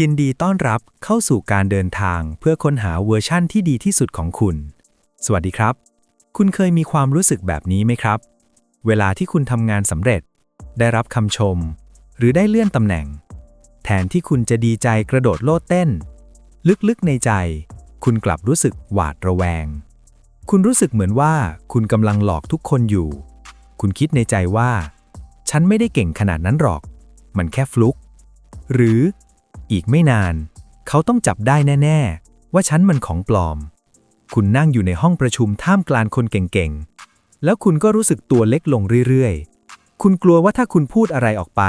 ยินดีต้อนรับเข้าสู่การเดินทางเพื่อค้นหาเวอร์ชั่นที่ดีที่สุดของคุณ สวัสดีครับ คุณเคยมีความรู้สึกแบบนี้ไหมครับ เวลาที่คุณทำงานสำเร็จ ได้รับคำชม หรือได้เลื่อนตำแหน่ง แทนที่คุณจะดีใจกระโดดโลดเต้น ลึกๆในใจ คุณกลับรู้สึกหวาดระแวง คุณรู้สึกเหมือนว่าคุณกำลังหลอกทุกคนอยู่ คุณคิดในใจว่า ฉันไม่ได้เก่งขนาดนั้นหรอก มันแค่ฟลุก หรือ อีกไม่นาน เขาต้องจับได้แน่ ๆ ว่าฉันมันของปลอม คุณนั่งอยู่ในห้องประชุมท่ามกลางคนเก่งๆ แล้วคุณก็รู้สึกตัวเล็กลงเรื่อยๆ คุณกลัวว่าถ้าคุณพูดอะไรออกไป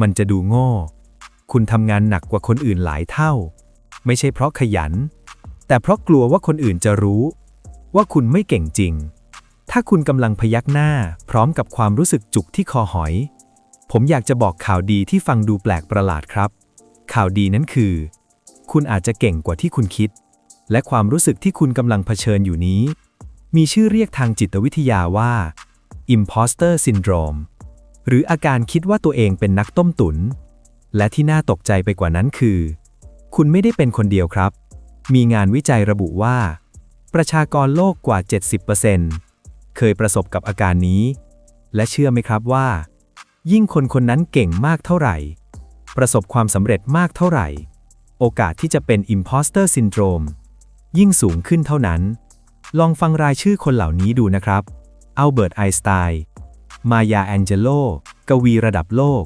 มันจะดูโง่ คุณทำงานหนักกว่าคนอื่นหลายเท่า ไม่ใช่เพราะขยัน แต่เพราะกลัวว่าคนอื่นจะรู้ ว่าคุณไม่เก่งจริง ถ้าคุณกำลังพยักหน้าพร้อมกับความรู้สึกจุกที่คอหอย ผมอยากจะบอกข่าวดีที่ฟังดูแปลกประหลาดครับ ข่าวดีนั้นคือ คุณอาจจะเก่งกว่าที่คุณคิด และความรู้สึกที่คุณกำลังเผชิญอยู่นี้ มีชื่อเรียกทางจิตวิทยาว่า imposter syndrome หรืออาการคิดว่าตัวเองเป็นนักต้มตุน และที่น่าตกใจไปกว่านั้นคือ คุณไม่ได้เป็นคนเดียวครับ มีงานวิจัยระบุว่า ประชากรโลกกว่า 70%เคยประสบกับอาการนี้ และเชื่อไหมครับว่า ยิ่งคนคนนั้นเก่งมากเท่าไหร่ ประสบความสำเร็จมากเท่าไหร่ โอกาสที่จะเป็น imposter syndrome ยิ่งสูงขึ้นเท่านั้น ลองฟังรายชื่อคนเหล่านี้ดูนะครับอัลเบิร์ตไอน์สไตน์มายาแองเจโลกวีระดับโลก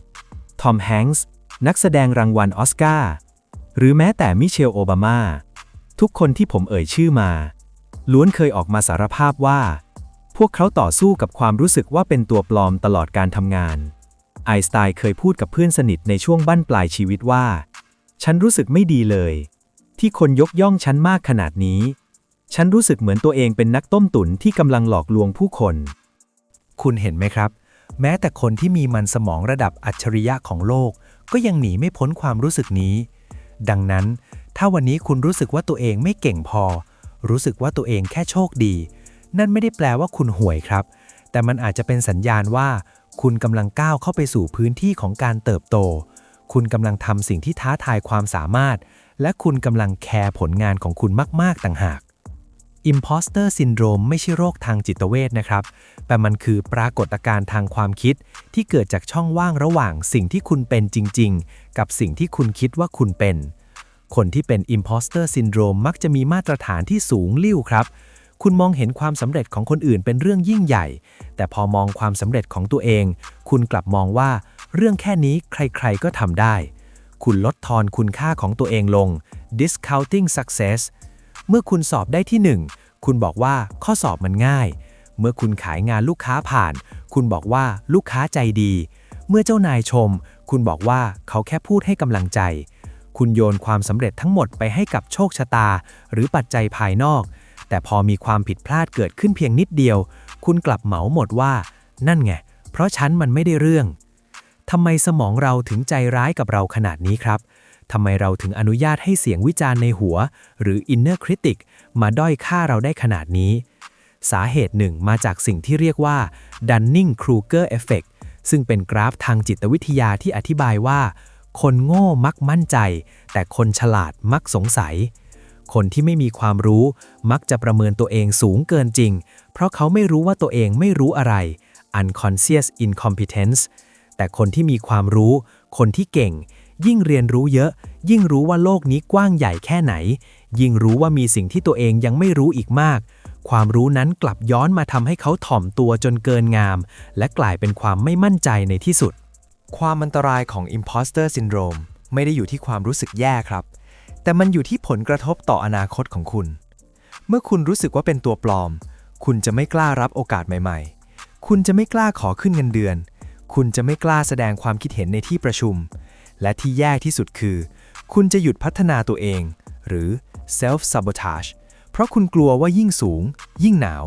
ทอมแฮงส์ นักแสดงรางวัลออสการ์ หรือแม้แต่มิเชลโอบามา ทุกคนที่ผมเอ่ยชื่อมา ล้วนเคยออกมาสารภาพว่า พวกเขาต่อสู้กับความรู้สึกว่าเป็นตัวปลอมตลอดการทำงาน ไอสไตน์เคยพูดกับเพื่อนสนิทในช่วงบั้นปลายชีวิตว่า ฉันรู้สึกไม่ดีเลย ที่คนยกย่องฉันมากขนาดนี้ ฉันรู้สึกเหมือนตัวเองเป็นนักต้มตุ๋นที่กำลังหลอกลวงผู้คน คุณเห็นไหมครับ แม้แต่คนที่มีมันสมองระดับอัจฉริยะของโลก ก็ยังหนีไม่พ้นความรู้สึกนี้ ดังนั้น ถ้าวันนี้คุณรู้สึกว่าตัวเองไม่เก่งพอ รู้สึกว่าตัวเองแค่โชคดี นั่นไม่ได้แปลว่าคุณห่วยครับ แต่มันอาจจะเป็นสัญญาณว่า คุณกำลังก้าวเข้าไปสู่พื้นที่ของการเติบโต คุณกำลังทำสิ่งที่ท้าทายความสามารถ และคุณกำลังแคร์ผลงานของคุณมาก ๆ ต่างหาก Imposter Syndrome ไม่ใช่โรคทางจิตเวชนะครับ แต่มันคือปรากฏการณ์ทางความคิดที่เกิดจากช่องว่างระหว่างสิ่งที่คุณเป็นจริง ๆ กับสิ่งที่คุณคิดว่าคุณเป็น คนที่เป็น Imposter Syndrome มักจะมีมาตรฐานที่สูงลิ่วครับ คุณมองเห็นความสำเร็จของคนอื่นเป็นเรื่องยิ่งใหญ่ แต่พอมองความสำเร็จของตัวเอง คุณกลับมองว่า เรื่องแค่นี้ใครๆก็ทำได้ คุณลดทอนคุณค่าของตัวเองลง discounting success เมื่อคุณสอบได้ที่ 1 คุณบอกว่าข้อสอบมันง่าย เมื่อคุณขายงานลูกค้าผ่าน คุณบอกว่าลูกค้าใจดี เมื่อเจ้านายชม คุณบอกว่าเขาแค่พูดให้กำลังใจ คุณโยนความสำเร็จทั้งหมดไปให้กับโชคชะตา หรือปัจจัยภายนอก แต่พอมีความผิดพลาดเกิดขึ้นเพียงนิดเดียว คุณกลับเหมาหมดว่า นั่นไง เพราะฉันมันไม่ได้เรื่องทำไมสมองเราถึงใจร้ายกับเราขนาดนี้ครับทำไมเราถึงอนุญาตให้เสียงวิจารณ์ในหัว หรือ inner critic มาด้อยค่าเราได้ขนาดนี้ สาเหตุหนึ่งมาจากสิ่งที่เรียกว่า Dunning-Kruger Effect ซึ่งเป็นกราฟทางจิตวิทยาที่อธิบายว่า คนโง่มักมั่นใจ แต่คนฉลาดมักสงสัย คนที่ไม่มีความรู้มักจะประเมินตัวเองสูงเกินจริง เพราะเขาไม่รู้ว่าตัวเองไม่รู้อะไร unconscious incompetence แต่คนที่มีความรู้ คนที่เก่ง ยิ่งเรียนรู้เยอะ ยิ่งรู้ว่าโลกนี้กว้างใหญ่แค่ไหน ยิ่งรู้ว่ามีสิ่งที่ตัวเองยังไม่รู้อีกมาก ความรู้นั้นกลับย้อนมาทำให้เขาถ่อมตัวจนเกินงาม และกลายเป็นความไม่มั่นใจในที่สุด ความอันตรายของ Imposter Syndrome ไม่ได้อยู่ที่ความรู้สึกแย่ครับ แต่มันอยู่ที่ผลกระทบต่ออนาคตของคุณ เมื่อคุณรู้สึกว่าเป็นตัวปลอม คุณจะไม่กล้ารับโอกาสใหม่ ๆ คุณจะไม่กล้าขอขึ้นเงินเดือน คุณจะไม่กล้าแสดงความคิดเห็นในที่ประชุม และที่แย่ที่สุดคือ คุณจะหยุดพัฒนาตัวเอง หรือ self sabotage เพราะคุณกลัวว่ายิ่งสูง ยิ่งหนาว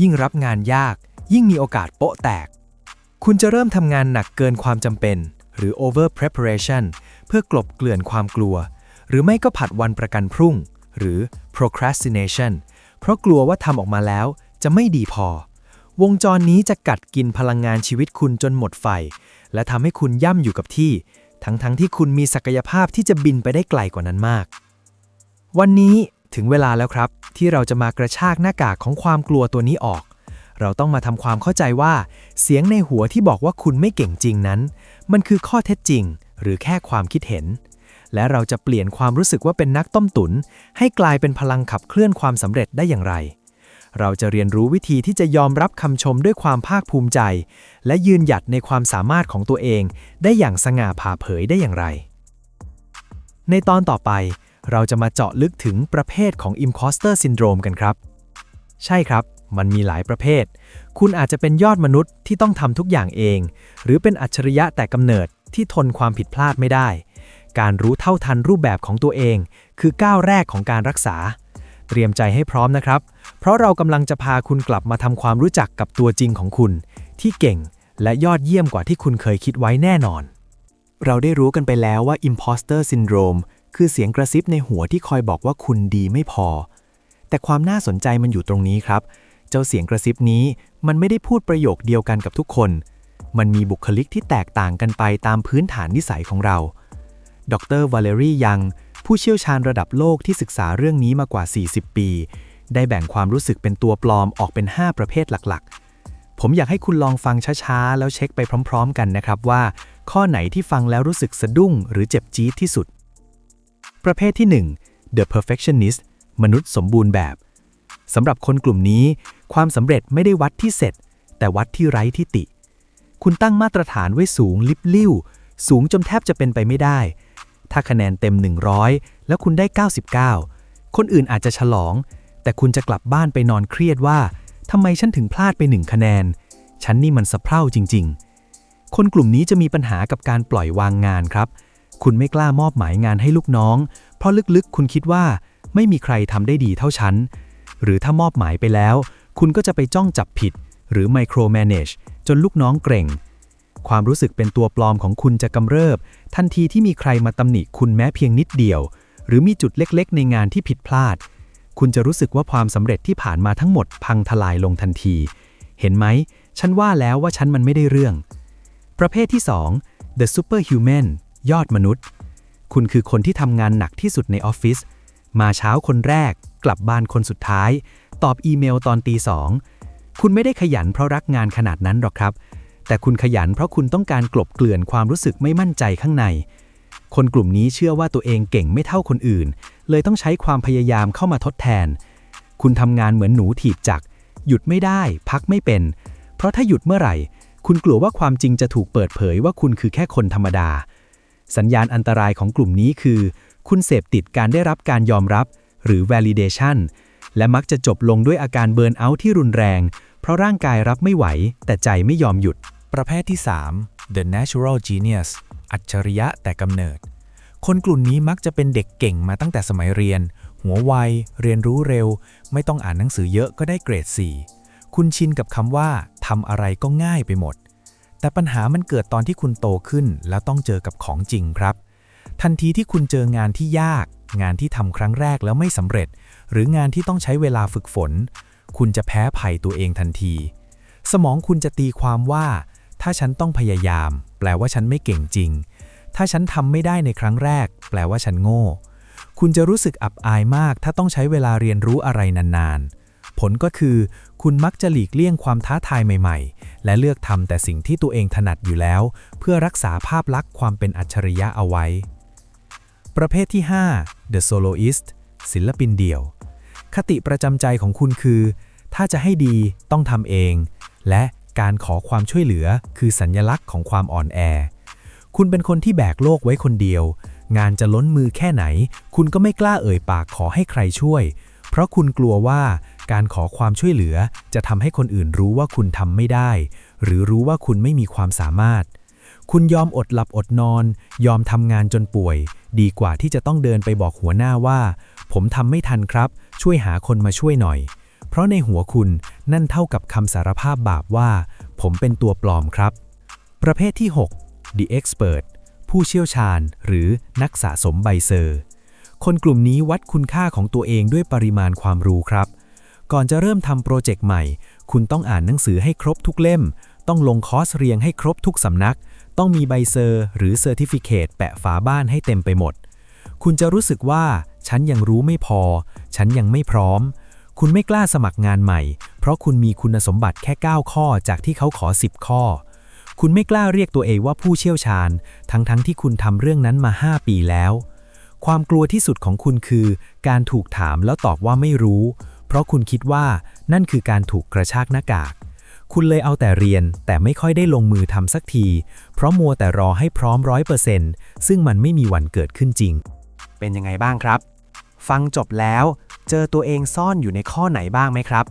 ยิ่งรับงานยาก ยิ่งมีโอกาสโป๊ะแตก คุณจะเริ่มทำงานหนักเกินความจำเป็น หรือ over preparation เพื่อกลบเกลื่อนความกลัว หรือไม่ก็ผัดวันประกันพรุ่ง หรือ procrastination เพราะกลัวว่าทำออกมาแล้วจะไม่ดีพอ วงจรนี้จะกัดกินพลังงานชีวิตคุณจนหมดไฟ และทำให้คุณย่ำอยู่กับที่ ทั้งๆทที่คุณมีศักยภาพที่จะบินไปได้ไกลกว่านั้นมาก วันนี้ถึงเวลาแล้วครับ ที่เราจะมากระชากหน้ากากของความกลัวตัวนี้ออก เราต้องมาทำความเข้าใจว่า เสียงในหัวที่บอกว่าคุณไม่เก่งจริงนั้น มันคือข้อเท็จจริง หรือแค่ความคิดเห็น และเราจะเปลี่ยนความรู้สึกว่าเป็นนักต้มตุน ให้กลายเป็นพลังขับเคลื่อนความสำเร็จได้อย่างไร เราจะเรียนรู้วิธีที่จะยอมรับคำชมด้วยความภาคภูมิใจ และยืนหยัดในความสามารถของตัวเอง ได้อย่างสง่าผ่าเผยได้อย่างไร ในตอนต่อไป เราจะมาเจาะลึกถึงประเภทของ Imposter Syndrome กันครับ ใช่ครับมันมีหลายประเภท คุณอาจจะเป็นยอดมนุษย์ที่ต้องทำทุกอย่างเอง หรือเป็นอัจฉริยะแต่กำเนิดที่ทนความผิดพลาดไม่ได้ การรู้เท่าทันรูปแบบของตัวเอง คือก้าวแรกของการรักษา เตรียมใจให้พร้อมนะครับ เพราะเรากำลังจะพาคุณกลับมาทำความรู้จักกับตัวจริงของคุณ ที่เก่งและยอดเยี่ยมกว่าที่คุณเคยคิดไว้แน่นอน เราได้รู้กันไปแล้วว่า Imposter Syndrome คือเสียงกระซิบในหัวที่คอยบอกว่าคุณดีไม่พอ แต่ความน่าสนใจมันอยู่ตรงนี้ครับ เจ้าเสียงกระซิบนี้มันไม่ได้พูดประโยคเดียวกันกับทุกคน มันมีบุคลิกที่แตกต่างกันไปตามพื้นฐานนิสัยของเรา ดรวาเลรียัง ผู้เชี่ยวชาญระดับโลกที่ศึกษาเรื่องนี้มากว่า 40 ปี ได้แบ่งความรู้สึกเป็นตัวปลอมออกเป็น 5 ประเภทหลักๆ ผมอยากให้คุณลองฟังช้าๆ แล้วเช็คไปพร้อม ๆ กันนะครับว่า ข้อไหนที่ฟังแล้วรู้สึกสะดุ้ง หรือเจ็บจี๊ดที่สุด ประเภทที่ 1 The Perfectionist มนุษย์สมบูรณ์แบบสำหรับคนกลุ่มนี้ ความสำเร็จไม่ได้วัดที่เสร็จ แต่วัดที่ไร้ที่ติ คุณตั้งมาตรฐานไว้สูงลิบลิ่วสูงจนแทบจะเป็นไปไม่ได้ ถ้าคะแนนเต็ม 100 แล้วคุณได้ 99 คนอื่นอาจจะฉลอง แต่คุณจะกลับบ้านไปนอนเครียดว่าทำไมฉันถึงพลาดไปหนึ่งคะแนน ฉันนี่มันสะเพร่าจริง ๆ คนกลุ่มนี้จะมีปัญหากับการปล่อยวางงานครับ คุณไม่กล้ามอบหมายงานให้ลูกน้อง เพราะลึกๆ คุณคิดว่าไม่มีใครทำได้ดีเท่าฉัน หรือถ้ามอบหมายไปแล้ว คุณก็จะไปจ้องจับผิด หรือ micromanage จนลูกน้องเกรงความรู้สึกเป็นตัวปลอมของคุณจะกำเริบ ทันทีที่มีใครมาตำหนิคุณแม้เพียงนิดเดียว หรือมีจุดเล็กๆ ในงานที่ผิดพลาด คุณจะรู้สึกว่าความสำเร็จที่ผ่านมาทั้งหมดพังทลายลงทันที เห็นไหม ฉันว่าแล้วว่าฉันมันไม่ได้เรื่อง ประเภทที่ 2 The Superhuman ยอดมนุษย์ คุณคือคนที่ทำงานหนักที่สุดในออฟฟิศมาเช้าคนแรก กลับบ้านคนสุดท้าย ตอบอีเมลตอนตีสองคุณไม่ได้ขยันเพราะรักงานขนาดนั้นหรอกครับ แต่คุณขยันเพราะคุณต้องการกลบเกลื่อนความรู้สึกไม่มั่นใจข้างใน คนกลุ่มนี้เชื่อว่าตัวเองเก่งไม่เท่าคนอื่น เลยต้องใช้ความพยายามเข้ามาทดแทน คุณทำงานเหมือนหนูถีบจักรหยุดไม่ได้ พักไม่เป็น เพราะถ้าหยุดเมื่อไหร่ คุณกลัวว่าความจริงจะถูกเปิดเผยว่าคุณคือแค่คนธรรมดา สัญญาณอันตรายของกลุ่มนี้คือ คุณเสพติดการได้รับการยอมรับ หรือ validation และมักจะจบลงด้วยอาการเบิร์นเอาท์ที่รุนแรง เพราะร่างกายรับไม่ไหว แต่ใจไม่ยอมหยุด ประเภทที่ 3 The Natural Genius อัจฉริยะแต่กำเนิด คนกลุ่มนี้มักจะเป็นเด็กเก่งมาตั้งแต่สมัยเรียน หัวไว เรียนรู้เร็ว ไม่ต้องอ่านหนังสือเยอะก็ได้เกรด 4 คุณชินกับคำว่าทำอะไรก็ง่ายไปหมด แต่ปัญหามันเกิดตอนที่คุณโตขึ้น แล้วต้องเจอกับของจริงครับ ทันทีที่คุณเจองานที่ยาก งานที่ทำครั้งแรกแล้วไม่สำเร็จ หรืองานที่ต้องใช้เวลาฝึกฝน คุณจะแพ้ภัยตัวเองทันที สมองคุณจะตีความว่า ถ้าฉันต้องพยายาม แปลว่าฉันไม่เก่งจริง ถ้าฉันทำไม่ได้ในครั้งแรก แปลว่าฉันโง่ คุณจะรู้สึกอับอายมาก ถ้าต้องใช้เวลาเรียนรู้อะไรนานๆ ผลก็คือ คุณมักจะหลีกเลี่ยงความท้าทายใหม่ ๆ และเลือกทำแต่สิ่งที่ตัวเองถนัดอยู่แล้ว เพื่อรักษาภาพลักษณ์ความเป็นอัจฉริยะเอาไว้ ประเภทที่ 5 The Soloist ศิลปินเดี่ยว คติประจำใจของคุณคือ ถ้าจะให้ดีต้องทำเอง และ การขอความช่วยเหลือ คือสัญญลักษณ์ของความอ่อนแอ คุณเป็นคนที่แบกโลกไว้คนเดียว งานจะล้นมือแค่ไหน คุณก็ไม่กล้าเอ่ยปากขอให้ใครช่วย เพราะคุณกลัวว่าการขอความช่วยเหลือ จะทำให้คนอื่นรู้ว่าคุณทำไม่ได้ หรือรู้ว่าคุณไม่มีความสามารถ คุณยอมอดหลับอดนอน ยอมทำงานจนป่วย ดีกว่าที่จะต้องเดินไปบอกหัวหน้าว่า ผมทำไม่ทันครับ ช่วยหาคนมาช่วยหน่อย เพราะในหัวคุณนั่นเท่ากับคำสารภาพบาปว่า ผมเป็นตัวปลอมครับ ประเภทที่ 6 The Expert ผู้เชี่ยวชาญ หรือนักสะสมใบเซอร์ คนกลุ่มนี้วัดคุณค่าของตัวเองด้วยปริมาณความรู้ครับ ก่อนจะเริ่มทำโปรเจกต์ใหม่ คุณต้องอ่านหนังสือให้ครบทุกเล่ม ต้องลงคอร์สเรียนให้ครบทุกสำนัก ต้องมีใบเซอร์ หรือเซอร์ติฟิเคตแปะฝาบ้านให้เต็มไปหมด คุณจะรู้สึกว่าฉันยังรู้ไม่พอ ฉันยังไม่พร้อม คุณไม่กล้าสมัครงานใหม่ เพราะคุณมีคุณสมบัติแค่ 9 ข้อจากที่เขาขอ 10 ข้อ คุณไม่กล้าเรียกตัวเองว่าผู้เชี่ยวชาญ ทั้งๆทที่คุณทำเรื่องนั้นมา 5 ปีแล้ว ความกลัวที่สุดของคุณคือ การถูกถามแล้วตอบว่าไม่รู้ เพราะคุณคิดว่านั่นคือการถูกกระชากหน้ากาก คุณเลยเอาแต่เรียนแต่ไม่ค่อยได้ลงมือทำสักที เพราะมัวแต่รอให้พร้อมร้อยเปอร์เซ็นต์ซึ่งมันไม่มีวันเกิดขึ้นจริง เป็นยังไงบ้างครับ ฟังจบแล้ว เจอตัวเองซ่อนอยู่ในข้อไหนบ้างไหมครับ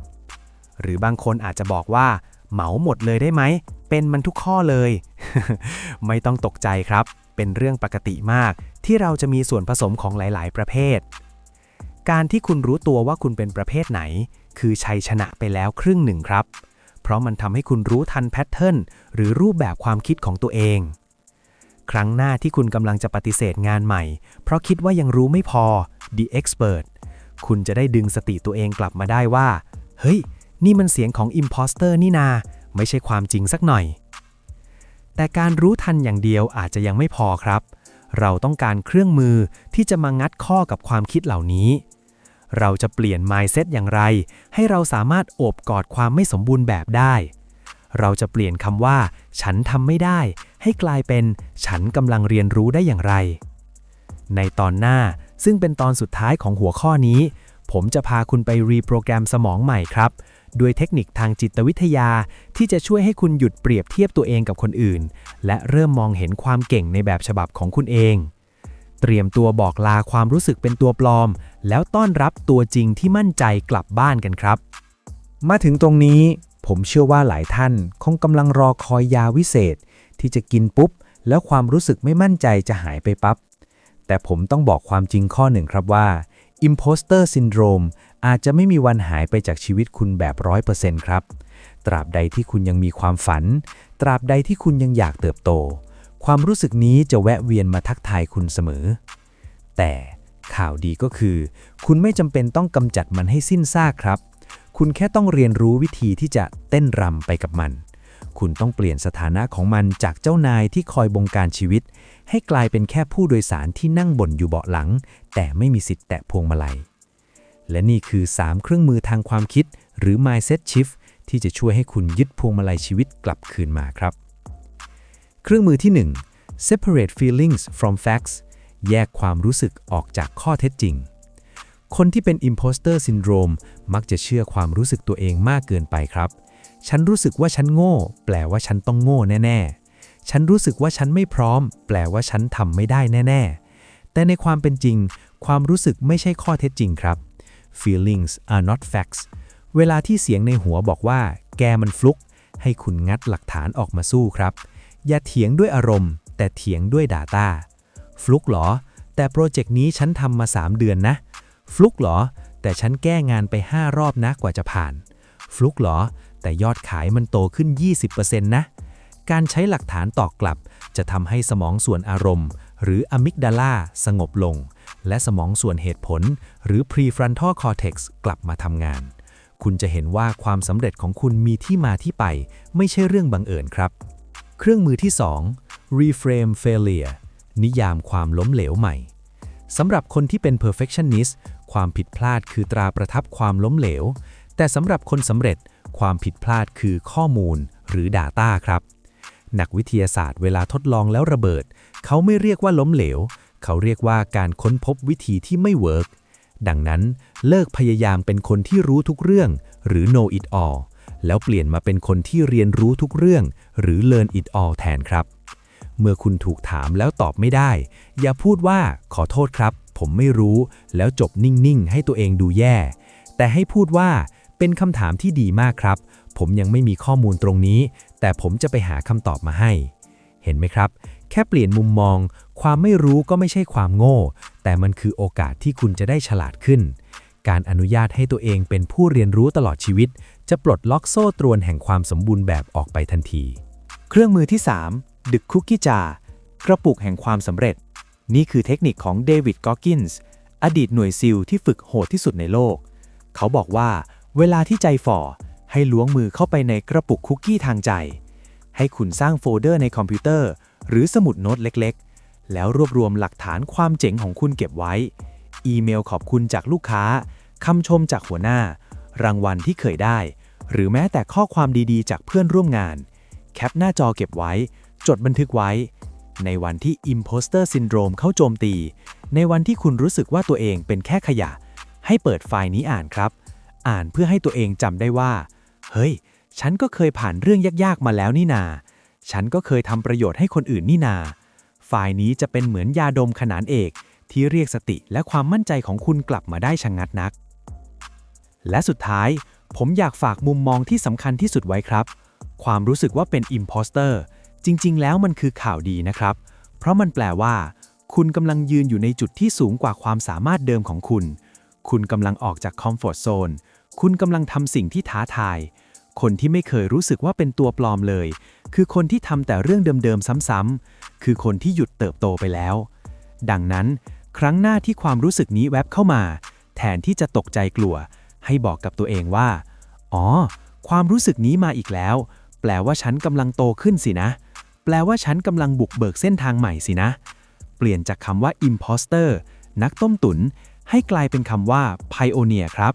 หรือบางคนอาจจะบอกว่าเหมาหมดเลยได้ไหม เป็นมันทุกข้อเลย ไม่ต้องตกใจครับ เป็นเรื่องปกติมาก ที่เราจะมีส่วนผสมของหลาย ๆ ประเภท การที่คุณรู้ตัวว่าคุณเป็นประเภทไหน คือชัยชนะไปแล้วครึ่งหนึ่งครับ เพราะมันทำให้คุณรู้ทันแพทเทิร์นหรือรูปแบบความคิดของตัวเอง ครั้งหน้าที่คุณกำลังจะปฏิเสธงานใหม่ เพราะคิดว่ายังรู้ไม่พอ The Expert คุณจะได้ดึงสติตัวเองกลับมาได้ว่า เฮ้ย นี่มันเสียงของ Imposter นี่นา ไม่ใช่ความจริงสักหน่อย แต่การรู้ทันอย่างเดียวอาจจะยังไม่พอครับ เราต้องการเครื่องมือที่จะมางัดข้อกับความคิดเหล่านี้ เราจะเปลี่ยน mindset อย่างไร ให้เราสามารถโอบกอดความไม่สมบูรณ์แบบได้ เราจะเปลี่ยนคำว่า ฉันทำไม่ได้ ให้กลายเป็น ฉันกำลังเรียนรู้ได้อย่างไร ในตอนหน้า ซึ่งเป็นตอนสุดท้ายของหัวข้อนี้ ผมจะพาคุณไปรีโปรแกรมสมองใหม่ครับ ด้วยเทคนิคทางจิตวิทยาที่จะช่วยให้คุณหยุดเปรียบเทียบตัวเองกับคนอื่น และเริ่มมองเห็นความเก่งในแบบฉบับของคุณเอง เตรียมตัวบอกลาความรู้สึกเป็นตัวปลอม แล้วต้อนรับตัวจริงที่มั่นใจกลับบ้านกันครับ มาถึงตรงนี้ผมเชื่อว่าหลายท่านคงกำลังรอคอยยาวิเศษ ที่จะกินปุ๊บ แล้วความรู้สึกไม่มั่นใจจะหายไปปับ๊บ แต่ผมต้องบอกความจริงข้อหนึ่งครับว่า Imposter Syndrome อาจจะไม่มีวันหายไปจากชีวิตคุณแบบ 100%ครับ ตราบใดที่คุณยังมีความฝัน ตราบใดที่คุณยังอยากเติบโต ความรู้สึกนี้จะแวะเวียนมาทักทายคุณเสมอ แต่ข่าวดีก็คือ คุณไม่จำเป็นต้องกำจัดมันให้สิ้นซากครับ คุณแค่ต้องเรียนรู้วิธีที่จะเต้นรำไปกับมัน คุณต้องเปลี่ยนสถานะของมันจากเจ้านายที่คอยบงการชีวิต ให้กลายเป็นแค่ผู้โดยสารที่นั่งบ่นอยู่เบาะหลัง แต่ไม่มีสิทธิ์แตะพวงมาลัย และนี่คือ 3 เครื่องมือทางความคิด หรือ mindset shift ที่จะช่วยให้คุณยึดพวงมาลัยชีวิตกลับคืนมาครับ เครื่องมือที่ 1 separate feelings from facts แยกความรู้สึกออกจากข้อเท็จจริง คนที่เป็น imposter syndrome มักจะเชื่อความรู้สึกตัวเองมากเกินไปครับ ฉันรู้สึกว่าฉันโง่ แปลว่าฉันต้องโง่แน่ๆ ฉันรู้สึกว่าฉันไม่พร้อม แปลว่าฉันทำไม่ได้แน่ๆ แต่ในความเป็นจริง ความรู้สึกไม่ใช่ข้อเท็จจริงครับ feelings are not facts เวลาที่เสียงในหัวบอกว่า แกมันฟลุก ให้คุณงัดหลักฐานออกมาสู้ครับ อย่าเถียงด้วยอารมณ์ แต่เถียงด้วย Data ฟลุกเหรอ แต่โปรเจกต์นี้ฉันทำมา 3 เดือนนะ ฟลุกเหรอ แต่ฉันแก้งานไป 5 รอบนะกว่าจะผ่าน ฟลุกเหรอ แต่ยอดขายมันโตขึ้น 20%นะ การใช้หลักฐานตอกกลับ จะทำให้สมองส่วนอารมณ์ หรืออะมิกดาลาสงบลง และสมองส่วนเหตุผล หรือ prefrontal cortex กลับมาทำงาน คุณจะเห็นว่าความสำเร็จของคุณมีที่มาที่ไป ไม่ใช่เรื่องบังเอิญครับ เครื่องมือที่ 2 reframe failure นิยามความล้มเหลวใหม่สำหรับคนที่เป็น perfectionist ความผิดพลาดคือตราประทับความล้มเหลว แต่สำหรับคนสำเร็จ ความผิดพลาดคือข้อมูลหรือ Data ครับ นักวิทยาศาสตร์เวลาทดลองแล้วระเบิด เขาไม่เรียกว่าล้มเหลว เขาเรียกว่าการค้นพบวิธีที่ไม่เวิร์กดังนั้นเลิกพยายามเป็นคนที่รู้ทุกเรื่อง หรือ know it all แล้วเปลี่ยนมาเป็นคนที่เรียนรู้ทุกเรื่อง หรือ learn it all แทนครับ เมื่อคุณถูกถามแล้วตอบไม่ได้ อย่าพูดว่าขอโทษครับ ผมไม่รู้ แล้วจบนิ่ง ๆ ให้ตัวเองดูแย่ แต่ให้พูดว่า เป็นคำถามที่ดีมากครับ ผมยังไม่มีข้อมูลตรงนี้ แต่ผมจะไปหาคำตอบมาให้ เห็นไหมครับ แค่เปลี่ยนมุมมอง ความไม่รู้ก็ไม่ใช่ความโง่ แต่มันคือโอกาสที่คุณจะได้ฉลาดขึ้น การอนุญาตให้ตัวเองเป็นผู้เรียนรู้ตลอดชีวิต จะปลดล็อกโซ่ตรวนแห่งความสมบูรณ์แบบออกไปทันที เครื่องมือที่ 3 ดึกคุกกี้จา กระปุกแห่งความสำเร็จ นี่คือเทคนิคของเดวิดกอ g กินส์อดีตหน่วยซิลที่ฝึกโหดที่สุดในโลก เขาบอกว่า เวลาที่ใจฝ่อให้ล้วงมือเข้าไปในกระปุกคุกกี้ทางใจ ให้คุณสร้างโฟลเดอร์ในคอมพิวเตอร์ หรือสมุดโน้ตเล็กๆ แล้วรวบรวมหลักฐานความเจ๋งของคุณเก็บไว้ อีเมลขอบคุณจากลูกค้าคำชมจากหัวหน้า รางวัลที่เคยได้ หรือแม้แต่ข้อความดีๆ จากเพื่อนร่วมงาน แคปหน้าจอเก็บไว้ จดบันทึกไว้ ในวันที่ Imposter Syndrome เข้าโจมตี ในวันที่คุณรู้สึกว่าตัวเองเป็นแค่ขยะ ให้เปิดไฟล์นี้อ่านครับ อ่านเพื่อให้ตัวเองจำได้ว่า เฮ้ย ฉันก็เคยผ่านเรื่องยากๆมาแล้วนี่นา ฉันก็เคยทำประโยชน์ให้คนอื่นนี่นาไฟล์นี้จะเป็นเหมือนยาดมขนานเอกที่เรียกสติและความมั่นใจของคุณกลับมาได้ชะงัดนัก และสุดท้าย ผมอยากฝากมุมมองที่สำคัญที่สุดไว้ครับ ความรู้สึกว่าเป็น imposter จริง ๆ แล้วมันคือข่าวดีนะครับ เพราะมันแปลว่า คุณกำลังยืนอยู่ในจุดที่สูงกว่าความสามารถเดิมของคุณ คุณกำลังออกจากคอมฟอร์ z โซน คุณกำลังทำสิ่งที่ท้าทาย คนที่ไม่เคยรู้สึกว่าเป็นตัวปลอมเลย คือคนที่ทำแต่เรื่องเดิมๆซ้ำๆ คือคนที่หยุดเติบโตไปแล้ว ดังนั้น ครั้งหน้าที่ความรู้สึกนี้แวบเข้ามา แทนที่จะตกใจกลัว ให้บอกกับตัวเองว่า อ๋อ ความรู้สึกนี้มาอีกแล้ว แปลว่าฉันกำลังโตขึ้นสินะ แปลว่าฉันกำลังบุกเบิกเส้นทางใหม่สินะ เปลี่ยนจากคำว่า imposter นักต้มตุน ให้กลายเป็นคำว่า pioneer ครับ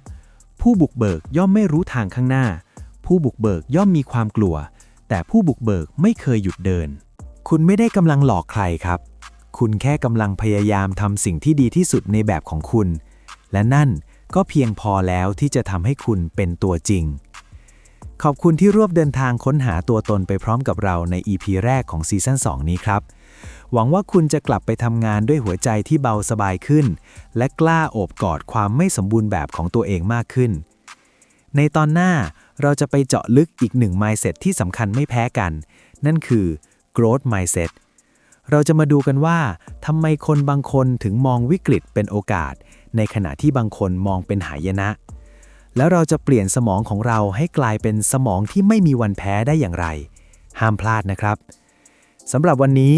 ผู้บุกเบิกย่อมไม่รู้ทางข้างหน้า ผู้บุกเบิกย่อมมีความกลัว แต่ผู้บุกเบิกไม่เคยหยุดเดิน คุณไม่ได้กำลังหลอกใครครับ คุณแค่กำลังพยายามทำสิ่งที่ดีที่สุดในแบบของคุณ และนั่นก็เพียงพอแล้วที่จะทำให้คุณเป็นตัวจริง ขอบคุณที่ร่วมเดินทางค้นหาตัวตนไปพร้อมกับเราใน EP แรกของซีซั่น2นี้ครับ หวังว่าคุณจะกลับไปทำงานด้วยหัวใจที่เบาสบายขึ้น และกล้าโอบกอดความไม่สมบูรณ์แบบของตัวเองมากขึ้น ในตอนหน้าเราจะไปเจาะลึกอีกหนึ่ง mindset ที่สำคัญไม่แพ้กัน นั่นคือ growth mindset เราจะมาดูกันว่าทำไมคนบางคนถึงมองวิกฤตเป็นโอกาส ในขณะที่บางคนมองเป็นหายนะ แล้วเราจะเปลี่ยนสมองของเราให้กลายเป็นสมองที่ไม่มีวันแพ้ได้อย่างไร ห้ามพลาดนะครับสำหรับวันนี้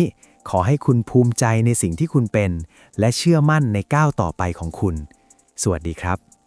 ขอให้คุณภูมิใจในสิ่งที่คุณเป็น และเชื่อมั่นในก้าวต่อไปของคุณ สวัสดีครับ